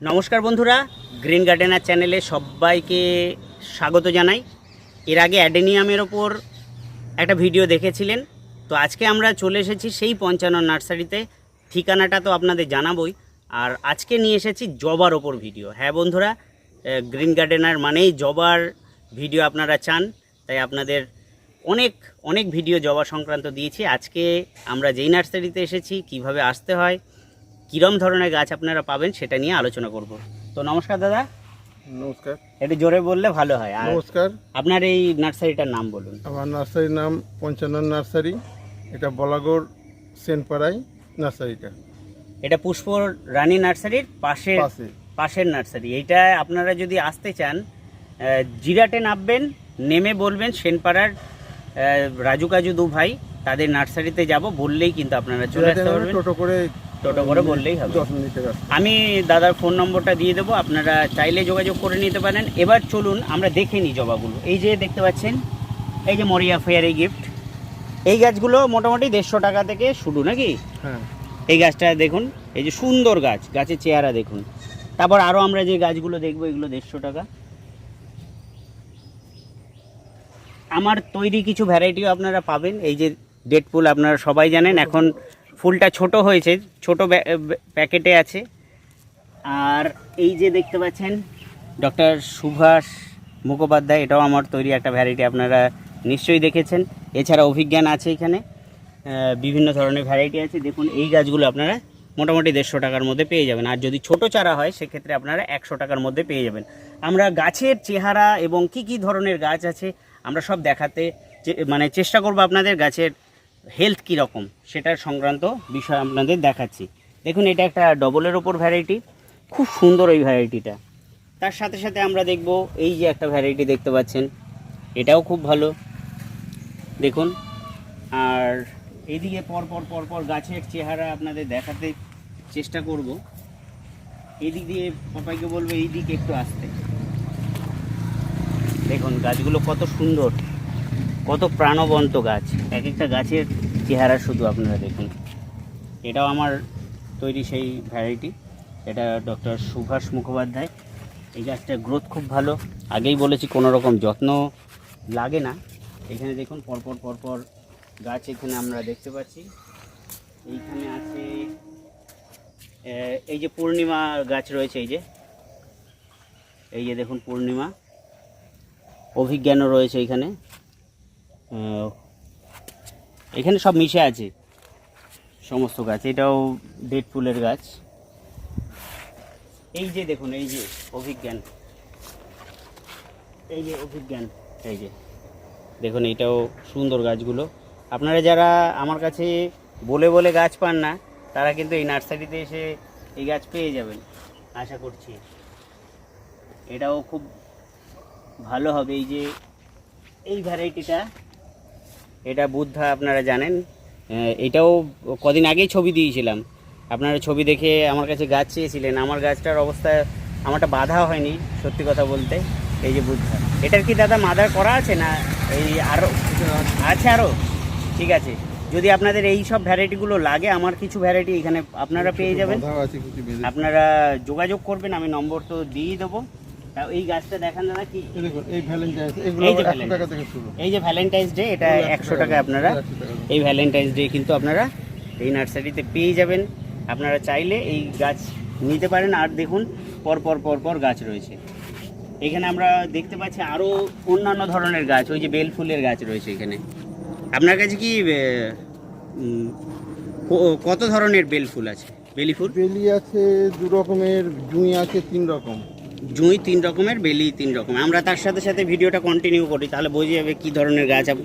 নমস্কার বন্ধুরা, green gardener চ্যানেলে সবাইকে স্বাগত জানাই। এর আগে অ্যাডেনিয়ামের ওপর একটা ভিডিও দেখেছিলেন। তো আজকে আমরা চলে এসেছি সেই পঞ্চান্ন নার্সারিতে। ঠিকানাটা তো আপনাদের জানাবই। আর আজকে নিয়ে এসেছি জবার ওপর ভিডিও। হ্যাঁ বন্ধুরা গ্রিন গার্ডেনার মানেই জবার ভিডিও আপনারা চান। তাই আপনাদের অনেক অনেক ভিডিও জবা সংক্রান্ত দিয়েছি। আজকে আমরা যেই নার্সারিতে এসেছি, কীভাবে আসতে হয় কিরম ধরনের গাছ আপনারা পাবেন সেটা নিয়ে আলোচনা করব। তো নমস্কার দাদা। নমস্কার। একটু জোরে বললে ভালো হয়। আর নমস্কার। আপনার এই নার্সারিটার নাম বলুন। আমার নার্সারির নাম পঞ্চান্ন নার্সারি। এটা বলাগড় সেনপাড়াই নার্সারিটা। এটা পুষ্প রানী নার্সারির পাশে। পাশের নার্সারি। এইটা আপনারা যদি আসতে চান জিরাটে নামবেন নেমে বলবেন সেনপাড়ার রাজু কাজু দু ভাই। তাদের নার্সারিতে যাব বললেই কিন্তু আপনারা চলে আসতে পারবেন। টোটো করে টোটো করে বললেই হবে। দশ মিনিটের রাস্তা আমি দাদার ফোন নম্বরটা দিয়ে দেবো আপনারা চাইলে যোগাযোগ করে নিতে পারেন। এবার চলুন আমরা দেখে নিই জবাগুলো। এই যে দেখতে পাচ্ছেন এই যে মরিয়া ফেয়ারি গিফট। এই গাছগুলো মোটামুটি দেড়শো টাকা থেকে শুরু নাকি? হ্যাঁ। এই গাছটা দেখুন এই যে সুন্দর গাছ গাছের চেহারা দেখুন। তারপর আরও আমরা যে গাছগুলো দেখব এগুলো দেড়শো টাকা। আমার তৈরি কিছু ভ্যারাইটিও আপনারা পাবেন। এই যে ডেড ফুল আপনারা সবাই জানেন এখন ফুলটা ছোট হয়েছে, ছোট প্যাকেটে আছে। আর এই যে দেখতে পাচ্ছেন, ডক্টর সুভাষ মুখোপাধ্যায়, এটাও আমার তৈরি একটা ভ্যারাইটি আপনারা নিশ্চয়ই দেখেছেন। এছাড়া অভিজ্ঞান আছে এখানে বিভিন্ন ধরনের ভ্যারাইটি আছে। দেখুন, এই গাছগুলো আপনারা মোটামুটি দেড়শো টাকার মধ্যে পেয়ে যাবেন। আর যদি ছোট চারা হয়, সেক্ষেত্রে আপনারা একশো টাকার মধ্যে পেয়ে যাবেন। আমরা গাছের চেহারা এবং কি কি ধরনের গাছ আছে, আমরা সব দেখাতে মানে চেষ্টা করব আপনাদের গাছের হেলথ কীরকম, সেটার সংক্রান্ত বিষয় আপনাদের দেখাচ্ছি। দেখুন, এটা একটা ডবলের ওপর ভ্যারাইটি খুব সুন্দর এই ভ্যারাইটিটা তার সাথে সাথে আমরা দেখব এই যে একটা ভ্যারাইটি দেখতে পাচ্ছেন। এটাও খুব ভালো। দেখুন, আর এইদিকে পর পর পর পর গাছের চেহারা আপনাদের দেখাতে চেষ্টা করব। এদিক দিয়ে পাপাইকে বলব এই দিকে একটু আসতে। দেখুন, গাছগুলো কত সুন্দর। কত প্রাণবন্ত গাছ। এক একটা গাছের চেহারা শুধু আপনারা দেখুন। এটাও আমার তৈরি সেই ভ্যারাইটি। এটা ডক্টর সুভাষ মুখোপাধ্যায়। এই গাছটার গ্রোথ খুব ভালো। আগেই বলেছি কোনো রকম যত্ন লাগে না। এখানে দেখুন পরপর পরপর গাছ এখানে আমরা দেখতে পাচ্ছি। এইখানে আছে এই যে পূর্ণিমা গাছ রয়েছে এই যে। এই যে দেখুন পূর্ণিমা। অভিজ্ঞানও রয়েছে আহ, এখানে সব মিশে আছে। সমস্ত গাছ, এটাও ডেড ফুলের গাছ। এই যে দেখুন, এই যে অভিজ্ঞান। এই যে অভিজ্ঞান, এই যে। দেখুন এইটাও সুন্দর গাছগুলো। আপনারা যারা আমার কাছে বলে বলে গাছ পান না, তারা কিন্তু এই নার্সারিতে এসে এই গাছ পেয়ে যাবেন, আশা করছি। এটাও খুব ভালো হবে। এই যে, এই ভ্যারাইটিটা এটা বুদ্ধা আপনারা জানেন। এটাও কদিন আগেই ছবি দিয়েছিলাম। আপনারা ছবি দেখে আমার কাছে গাছ চেয়েছিলেন। আমার গাছটার অবস্থা আমারটা বাধা হয়নি সত্যি কথা বলতে এই যে বুদ্ধা। এটার কি দাদা মাদার করা আছে না এই আরও আছে আরও ঠিক আছে। যদি আপনাদের এই সব ভ্যারাইটিগুলো লাগে আমার কিছু ভ্যারাইটি এখানে আপনারা পেয়ে যাবেন। আপনারা যোগাযোগ করবেন আমি নম্বর তো দিয়েই দেবো। তা এই গাছটা দেখান দাদা কি দেখুন এই ভ্যালেন্টাইন্স এগুলো এই যে একশো Valentine। টাকা থেকে শুরু। এই যে ভ্যালেন্টাইন্স ডে এটা টাকা আপনারা। এই ভ্যালেন্টাইন্স ডে কিন্তু আপনারা এই নার্সারিতে পেয়ে যাবেন। আপনারা চাইলে এই গাছ নিতে পারেন আর দেখুন পর পর পর পর গাছ রয়েছে। এখানে আমরা দেখতে পাচ্ছি আরও অন্যান্য ধরনের গাছ ওই যে বেল ফুলের গাছ রয়েছে এখানে। আপনার কাছে কি ক- কত ধরনের বেল ফুল আছে? বেলি ফুল? বেলি আছে দু রকমের জুঁই আছে তিন রকম। জুঁই তিন রকমের বেলি তিন রকম আমরা তার সাথে সাথে ভিডিওটা কন্টিনিউ করি তাহলে বোঝা যাবে কি ধরনের গাছ এবার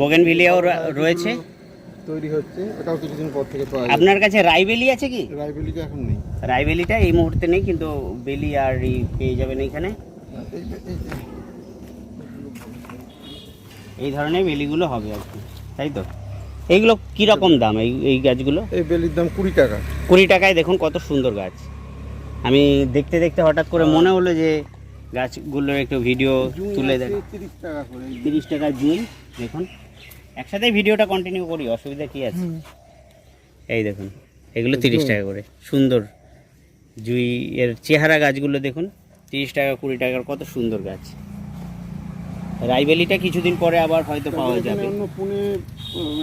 বোগেনভিলিয়াও রয়েছে। তৈরি হচ্ছে এটাও কিছুদিন পর থেকে পাওয়া আপনার কাছে রাইবেলি আছে কি? রায়বেলিটা এখন নেই। রাইবেলিটা এই মুহূর্তে নেই কিন্তু বেলি আর পেয়ে যাবেন এখানে এই ধরনের বেলিগুলো হবে আর কি তাই তো? এইগুলো কি রকম দাম এই এই গাছগুলো? এই বেলির দাম কুড়ি টাকা। কুড়ি টাকায় দেখুন কত সুন্দর গাছ। আমি দেখতে দেখতে হঠাৎ করে মনে হলো যে গাছগুলোর একটু ভিডিও তুলে দেন তিরিশ টাকা করে তিরিশ টাকা জুই দেখুন। একসাথে ভিডিওটা কন্টিনিউ করি অসুবিধা কি আছে? এই দেখুন এগুলো তিরিশ টাকা করে সুন্দর। জুই এর চেহারা গাছগুলো দেখুন তিরিশ টাকা কুড়ি টাকার কত সুন্দর গাছ। রাইবেলিটা কিছুদিন পরে আবার হয়তো পাওয়া যাবে। অন্য পুনে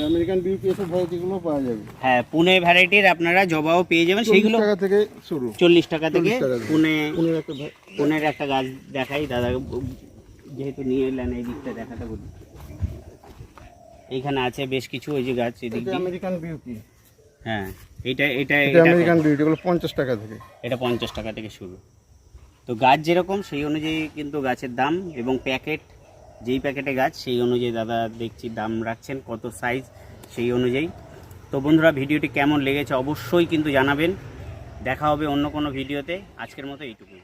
আমেরিকান বিউটি এসব ভ্যারাইটিগুলো পাওয়া যাবে। হ্যাঁ পুনে ভ্যারাইটির আপনারা জবাও পেয়ে যাবেন। সেইগুলো টাকা থেকে শুরু। চল্লিশ টাকা থেকে 40 টাকা থেকে। পুনে পুনের একটা পুনের একটা গাছ দেখাই। দাদা যেহেতু নিয়ে এলেন এই দিকটা দেখাতে বলি। এইখানে আছে বেশ কিছু ওই যে গাছ এদিক। আমেরিকান বিউটি হ্যাঁ এটা এটা আমেরিকান বিউটি এগুলো পঞ্চাশ টাকা থেকে। এটা পঞ্চাশ টাকা থেকে শুরু। তো গাছ যেরকম সেই অনুযায়ী কিন্তু গাছের দাম এবং প্যাকেট যেই প্যাকেটে গাছ, সেই অনুযায়ী দাদা দেখছি দাম রাখছেন, কত সাইজ সেই অনুযায়ী। তো বন্ধুরা, ভিডিওটি কেমন লেগেছে অবশ্যই কিন্তু জানাবেন। দেখা হবে অন্য কোনো ভিডিওতে। আজকের মতো এইটুকুই।